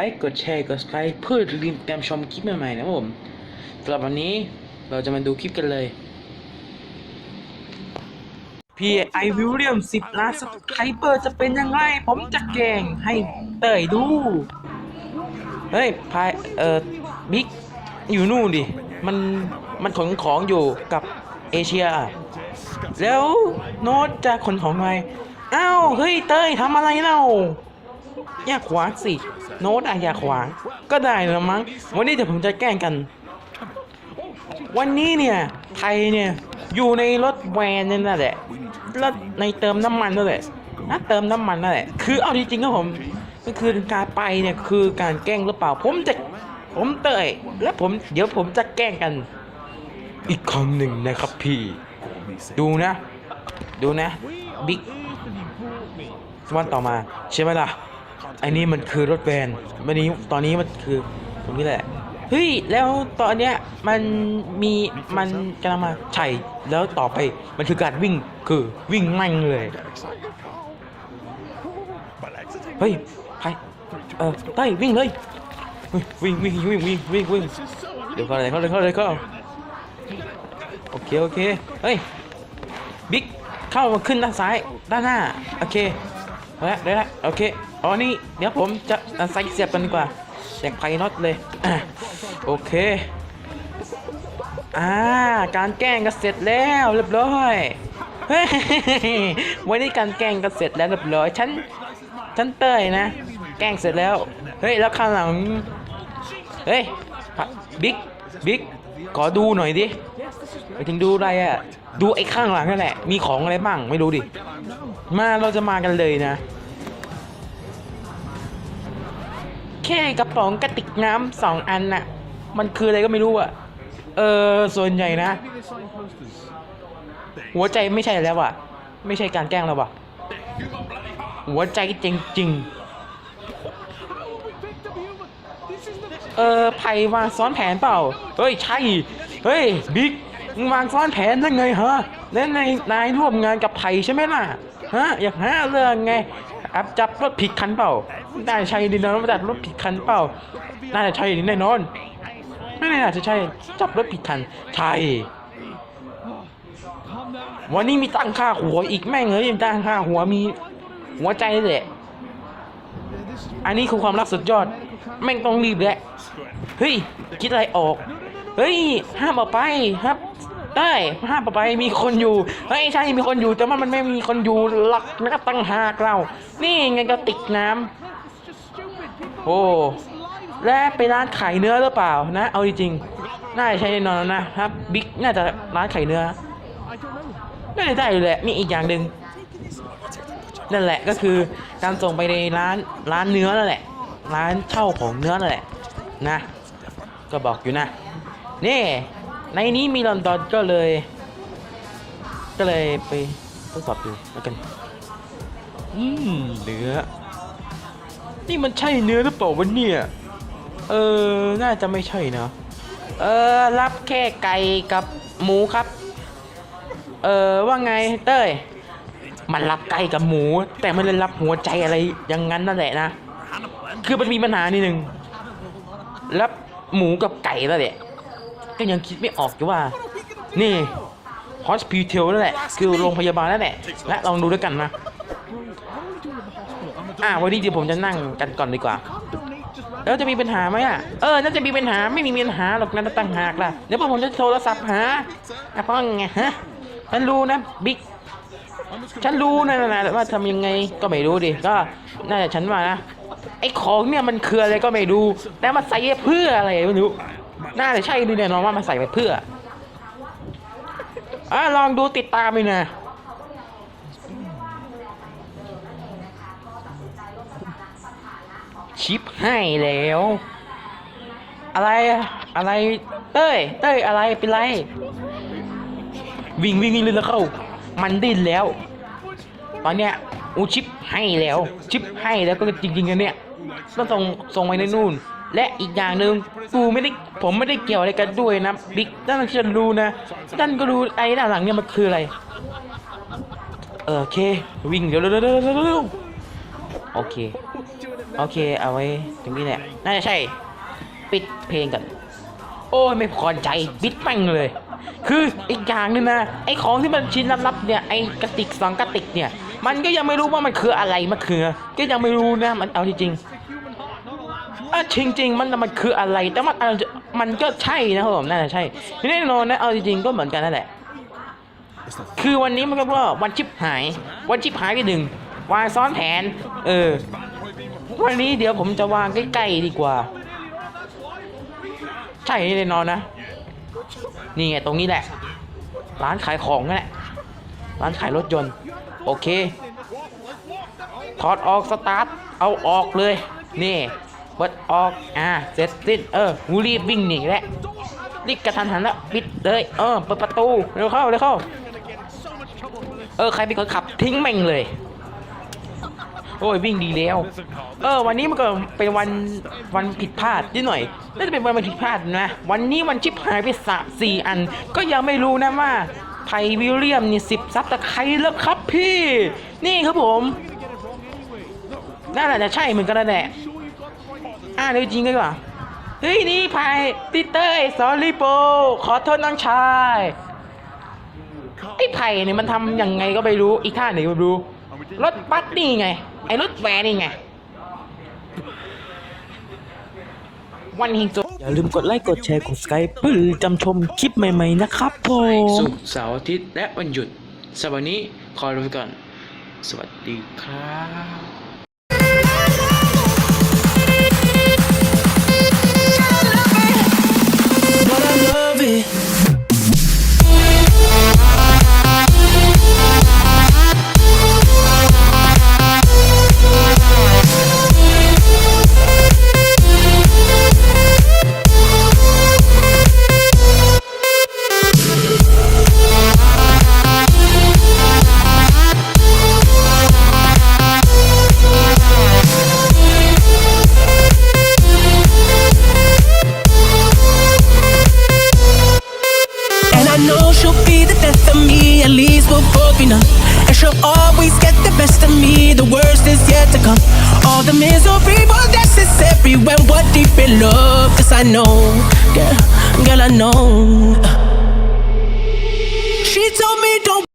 ลค์ กดแชร์ กด subscribe เพื่อลืมตามชมคลิปใหม่ๆนะครับผมสำหรับวันนี้เราจะมาดูคลิปกันเลยพี่ไอวิลเลียมสิบล้านสไครเปอร์จะเป็นยังไง ผมจะแกงให้เตยดู เฮ้ยพายเอ่อบิ๊กอยู่นู่นดิ มันมันขนของอยู่กับเอเชีย แล้วโน้ตจะขนของไงอ้าว เฮ้ยเต้ยทำอะไรเล่า อย่าขวางสิ โน้ตอะอย่าขวาง ก็ได้ละมั้ง วันนี้เดี๋ยวผมจะแกล้งกัน วันนี้เนี่ย ไทยเนี่ย อยู่ในรถแวนนี่นั่นแหละรถในเติมน้ำมันนั่นแหละนะเติมน้ำมันนั่นแหละ คือเอาจริงๆก็ผม ก็คือการไปเนี่ยคือการแกล้งหรือเปล่า ผมจะ ผมเตยและผม เดี๋ยวผมจะแกล้งกัน อีกครั้งหนึ่งนะครับพี่ ดูนะ ดูนะ บิ๊กวันต่อมาใช่ไหมล่ะ ไอ้นี่มันคือรถแวนวันนี้ตอนนี้มันคือตรงนี้แหละเฮ้ยแล้วตอนเนี้ยมันมีมันกำลังมาใช่แล้วต่อไปมันคือการวิ่งคือวิ่งมั่งเลยเฮ้ยไปเออได้วิ่งเลยวิ่งวิ่งวิ่งวิ่งวิ่งวิ่งเดี๋ยวเข้าเลยเข้าเลยเข้าเลยเข้าโอเคโอเคเฮ้ยบิ๊กเข้ามาขึ้นด้านซ้ายด้านหน้าโอเคเอาละได้ละโอเค อ๋อนี่เดี๋ยวผมจะใส่เสียบกันดีกว่าเสียบไพน็อตเลยอะโอเคอ่าการแกล้งก็เสร็จแล้วเรียบร้อยเฮ้ยวันนี้การแกล้งก็เสร็จแล้วเรียบร้อยฉันฉันเต้ยนะ แกล้งเสร็จแล้วเฮ้ยแล้วข้างหลังเฮ้ยบิ๊กบิ๊กขอดูหน่อยดิไปถึงดูอะไรอะดูไอ้ข้างหลังนั่นแหละมีของอะไรบ้างไม่รู้ดิมาเราจะมากันเลยนะ ค่กระป๋องกระติกน้ำสองอันน่ะ มันคืออะไรก็ไม่รู้อะ เออ ส่วนใหญ่นะ หัวใจไม่ใช่แล้วอะไม่ใช่การแกล้งแล้ววะหัวใจจริงๆ เออไผ่วางซ้อนแผนเปล่า เฮ้ย ใช่ เฮ้ย บิ๊กวางซ้อนแผนได้ไงฮะแล้วในนายร่วมงานกับไผ่ใช่ไหมล่ะ ฮะ อยากหาเรื่องไงแอบจับรถผิดคันเปล่า น่าจะใช่ดินนะจับรถผิดคันเปล่า น่าจะใช่ดิแน่นอน ไม่น่าจะใช่ จับรถผิดคัน ใช่ วันนี้มีตั้งค่าหัวอีกแม่งเอ้ยตั้งค่าหัวมีหัวใจแหละอันนี้คือความรักสุดยอด แม่งต้องรีบแหละ เฮ้ย คิดอะไรออก เฮ้ย ห้ามเอาไปครับ ได้ห้ามเอาไปมีคนอยู่ เฮ้ย ใช่มีคนอยู่แต่ว่ามันไม่มีคนอยู่หลักนะตั้งหากเรา นี่ไงก็ติกน้ำ โอ้และไปร้านขายเนื้อหรือเปล่านะ เอาจริงๆน่าจะใช่แน่นอนนะครับบิ๊กน่าจะร้านขายเนื้อน่าจะได้เลยแหละมีอีกอย่างหนึ่งนั่นแหละก็คือการส่งไปในร้านร้านเนื้อนั่นแหละ ร้านเช่าของเนื้อนั่นแหละนะ ก็บอกอยู่นะนี่ในนี้มีลอนดอนก็เลย ก็เลยไปทดสอบดูแล้วกัน อืมเนื้อ นี่มันใช่เนื้อหรือเปล่าวะเนี่ย เออ น่าจะไม่ใช่นะ เออ รับแค่ไก่กับหมูครับ เออ ว่าไงเต้ย มันรับไก่กับหมู แต่ไม่ได้รับหัวใจอะไรอย่างนั้นนั่นแหละนะ คือมันมีปัญหานิดนึง รับหมูกับไก่นั่นแหละ ก็ยังคิดไม่ออกอยู่ว่า นี่ฮอสพิทอลนั่นแหละ คือโรงพยาบาลนั่นแหละ และลองดูด้วยกันนะ อ่าวันนี้เดี๋ยวผมจะนั่งกันก่อนดีกว่า แล้วจะมีปัญหาไหมอะ เออ น่าจะมีปัญหาไม่มีปัญหาหรอกนะตั้งหากล่ะ เดี๋ยวผมจะโทรศัพท์หาอะเพราะไงฮะฉันรู้นะบิ๊ก ฉันรู้นะนะว่าทำยังไงก็ไม่รู้ดิ ก็น่าจะฉันว่านะ ไอ้ของเนี่ยมันคืออะไรก็ไม่รู้แต่มาใส่เพื่ออะไรไม่รู้ น่าจะใช่ดูแน่นอนว่ามาใส่ไปเพื่ออะลองดูติดตามไปนะ ชิปให้แล้ว อะไรอะอะไรเต้ยเต้ยอะไรเป็นไร วิ่งวิ่งวิ่งเลยแล้วเข้า มันดิ้นแล้ว ตอนเนี้ยอูชิปให้แล้ว ชิปให้แล้วก็จริงๆกันเนี่ยต้องส่งส่งไปในนู่น และอีกอย่างหนึ่งกูไม่ได้ผมไม่ได้เกี่ยวอะไรกันด้วยนะบิ๊กท่านฉันรู้นะท่านก็รู้ไอ้ด้านหลังเนี่ยมันคืออะไรเออโอเค วิ่งเร็วเร็วเร็วเร็วเร็ว โอเค โอเค เอาไว้ตรงนี้แหละ น่าจะใช่ ปิดเพลงกันโอ้ยไม่พอใจปิดแม่งเลย คืออีกอย่างนึงนะไอของที่มันชิ้นลับๆเนี่ยไอกระติกสองกระติกเนี่ย มันก็ยังไม่รู้ว่ามันคืออะไรมันคือ ก็ยังไม่รู้นะมันเอาจริงๆอะจริง ๆ มันมันคืออะไร แต่มันเอามันก็ใช่นะครับผมน่าจะใช่แน่นอนนะเอาจริงๆก็เหมือนกันนั่นแหละ คือวันนี้มันก็ว่าวันชิปหาย วันชิปหายไปหนึ่ง วางซ้อนแผน เออ วันนี้เดี๋ยวผมจะวางใกล้ๆดีกว่า ใช่แน่นอนนะ นี่ไงตรงนี้แหละ ร้านขายของนั่นแหละ ร้านขายรถยนต์ โอเค ถอดออกสตาร์ท เอาออกเลย นี่เปิดออก อ่า เสร็จสิ้น เอองูรีบวิ่งหนีแล้วรีบกระทันหันแล้วปิดเลย เออ เปิดประตู เร็วเข้า เร็วเข้า เออ ใครเป็นคนขับทิ้งแม่งเลย โอ้ยวิ่งดีแล้ว เออ วันนี้มันก็เป็นวันวันผิดพลาดนิดหน่อยน่าจะเป็นวันผิดพลาดนะ วันนี้วันชิปหายไปสามสี่อัน ก็ยังไม่รู้นะว่าไทวิลเลียมนี่สิบซับตะไคร้แล้วครับพี่ นี่ครับผมน่าจะใช่เหมือนกันนั่นแหละอ่าเดี๋ยวจริงกันดีกว่าเฮ้ยนี่ไพติเตอร์สอรี่โปขอโทษน้องชายไอ้ไผ่เนี่ยมันทำยังไงก็ไม่รู้อีกท่าไหนก็ไม่รู้ รถบัสนี่ไง ไอ้รถแวนนี่ไง วันหิงสุดอย่าลืมกดไลค์กดแชร์กด Skype เพื่อจำชมคลิปใหม่ๆนะครับผม ศุกร์เสาร์อาทิตย์และวันหยุดสำหรับวันนี้ขอลาไปก่อน สวัสดีครับ All the misery was necessary when we're deep in love. Cause I know, girl, girl, I know. She told me don't